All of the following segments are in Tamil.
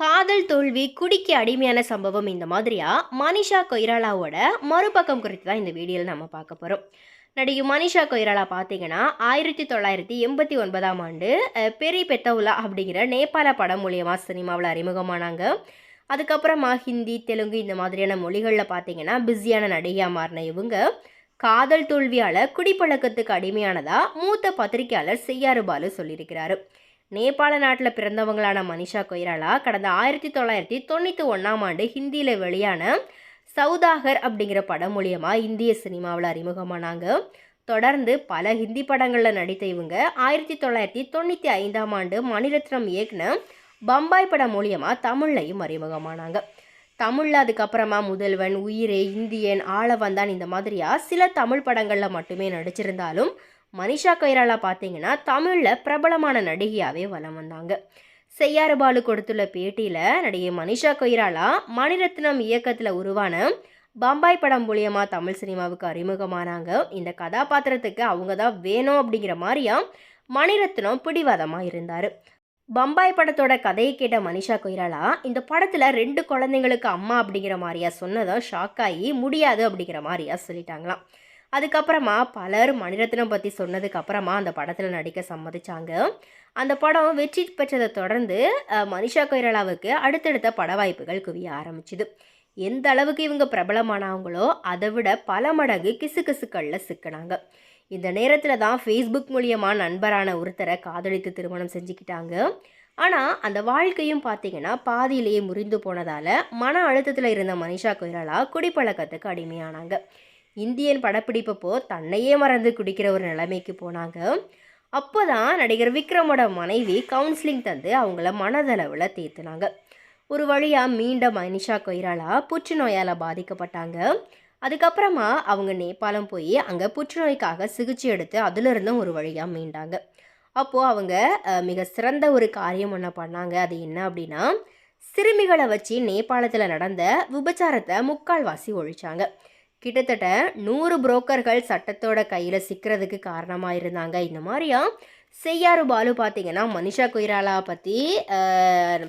காதல் தோல்வி குடிக்கு அடிமையான சம்பவம் இந்த மாதிரியா? மனிஷா கொய்ராலாவோட மறுபக்கம் குறித்து தான் இந்த வீடியோவில் நம்ம பார்க்க போகிறோம் நடிகை மனிஷா கொய்ராலா பார்த்தீங்கன்னா ஆயிரத்தி தொள்ளாயிரத்தி எண்பத்தி ஒன்பதாம் ஆண்டு பெரி பெத்தவுலா அப்படிங்கிற நேபாள படம் மூலியமாக சினிமாவில் அறிமுகமானாங்க. அதுக்கப்புறமா ஹிந்தி தெலுங்கு இந்த மாதிரியான மொழிகளில் பார்த்தீங்கன்னா பிஸியான நடிகையாக மாறின இவங்க. காதல் தோல்வியால் குடிப்பழக்கத்துக்கு அடிமையானதாக மூத்த பத்திரிகையாளர் செய்யாறு பாலு சொல்லியிருக்கிறாரு. நேபாள நாட்டில் பிறந்தவங்களான மனிஷா கொய்ராலா கடந்த ஆயிரத்தி தொள்ளாயிரத்தி தொண்ணூற்றி ஒன்றாம் ஆண்டு ஹிந்தியில் வெளியான சவுதாகர் அப்படிங்கிற படம் மூலியமாக இந்திய சினிமாவில் அறிமுகமானாங்க. தொடர்ந்து பல ஹிந்தி படங்களில் நடித்த இவங்க ஆயிரத்தி தொள்ளாயிரத்தி தொண்ணூற்றி ஐந்தாம் ஆண்டு மணிரத்னம் இயக்குன பம்பாய் படம் மூலியமாக தமிழ்லையும் அறிமுகமானாங்க. தமிழில் அதுக்கப்புறமா முதல்வன் உயிரே இந்தியன் ஆளவந்தான் இந்த மாதிரியா சில தமிழ் படங்களில் மட்டுமே நடிச்சிருந்தாலும் மனிஷா கொய்ராலா பார்த்தீங்கன்னா தமிழில் பிரபலமான நடிகையாகவே வலம் வந்தாங்க. செய்யாறு பாலு கொடுத்துள்ள பேட்டியில் நடிகை மனிஷா கொய்ராலா மணிரத்னம் இயக்கத்தில் உருவான பம்பாய் படம் மூலியமாக தமிழ் சினிமாவுக்கு அறிமுகமானாங்க. இந்த கதாபாத்திரத்துக்கு அவங்க தான் வேணும் அப்படிங்கிற மாதிரியா மணிரத்னம் பிடிவாதமாக இருந்தார். பம்பாய் படத்தோட கதையை கேட்ட மனிஷா கொய்ராலா இந்த படத்தில் ரெண்டு குழந்தைங்களுக்கு அம்மா அப்படிங்கிற மாதிரியா சொன்னதும் ஷாக் ஆகி முடியாது அப்படிங்கிற மாதிரியா சொல்லிட்டாங்களாம். அதுக்கப்புறமா பலர் மணிரத்னம் பற்றி சொன்னதுக்கப்புறமா அந்த படத்தில் நடிக்க சம்மதிச்சாங்க. அந்த படம் வெற்றி பெற்றதை தொடர்ந்து மனிஷா கொய்ராலாவுக்கு அடுத்தடுத்த பட வாய்ப்புகள் குவிய ஆரம்பிச்சுது. எந்த அளவுக்கு இவங்க பிரபலமானவங்களோ அதை விட பல மடங்கு கிசு கிசுக்களில் சிக்கினாங்க. இந்த நேரத்தில் தான் ஃபேஸ்புக் மூலியமாக நண்பரான ஒருத்தரை காதலித்து திருமணம் செஞ்சுக்கிட்டாங்க. ஆனால் அந்த வாழ்க்கையும் பார்த்தீங்கன்னா பாதியிலேயே முறிந்து போனதால் மன அழுத்தத்தில் இருந்த மனிஷா கொய்ராலா குடிப்பழக்கத்துக்கு அடிமையானாங்க. இந்தியன் படப்பிடிப்பப்போ தன்னையே மறந்து குடிக்கிற ஒரு நிலைமைக்கு போனாங்க. அப்போ தான் நடிகர் விக்ரமோட மனைவி கவுன்சிலிங் தந்து அவங்கள மனதளவில் தேத்துனாங்க. ஒரு வழியாக மீண்டும் மனிஷா கொய்ராலா புற்றுநோயால் பாதிக்கப்பட்டாங்க. அதுக்கப்புறமா அவங்க நேபாளம் போய் அங்கே புற்றுநோய்க்காக சிகிச்சை எடுத்து அதிலிருந்தும் ஒரு வழியாக மீண்டாங்க. அப்போது அவங்க மிக சிறந்த ஒரு காரியம் ஒன்று பண்ணாங்க. அது என்ன அப்படின்னா சிறுமிகளை வச்சு நேபாளத்தில் நடந்த விபச்சாரத்தை முக்கால்வாசி ஒழிச்சாங்க. கிட்டத்தட்ட நூறு புரோக்கர்கள் சட்டத்தோட கையில் சிக்கிறதுக்கு காரணமாக இருந்தாங்க. இந்த மாதிரியா? செய்யாறு பாலு பார்த்தீங்கன்னா மனிஷா கொய்ராலா பற்றி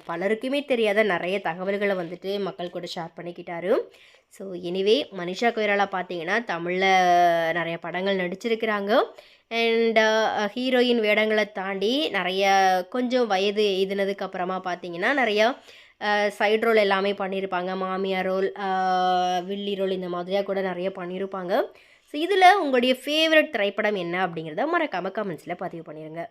பலருக்குமே தெரியாத நிறைய தகவல்களை வந்துட்டு மக்கள் கூட ஷேர் பண்ணிக்கிட்டாரு. ஸோ எனிவே மனிஷா கொய்ராலா பார்த்தீங்கன்னா தமிழில் நிறைய படங்கள் நடிச்சிருக்கிறாங்க. அண்ட் ஹீரோயின் வேடங்களை தாண்டி நிறைய கொஞ்சம் வயது எய்தினதுக்கு அப்புறமா பார்த்தீங்கன்னா நிறையா சைட் ரோல் எல்லாமே பண்ணியிருப்பாங்க மாமியார் ரோல் வில்லி ரோல் இந்த மாதிரியாக கூட நிறைய பண்ணியிருப்பாங்க ஸோ இதில் உங்களுடைய ஃபேவரட் திரைப்படம் என்ன அப்படிங்கிறத மறக்காமல் கமெண்ட்ஸில் பதிவு பண்ணிடுங்க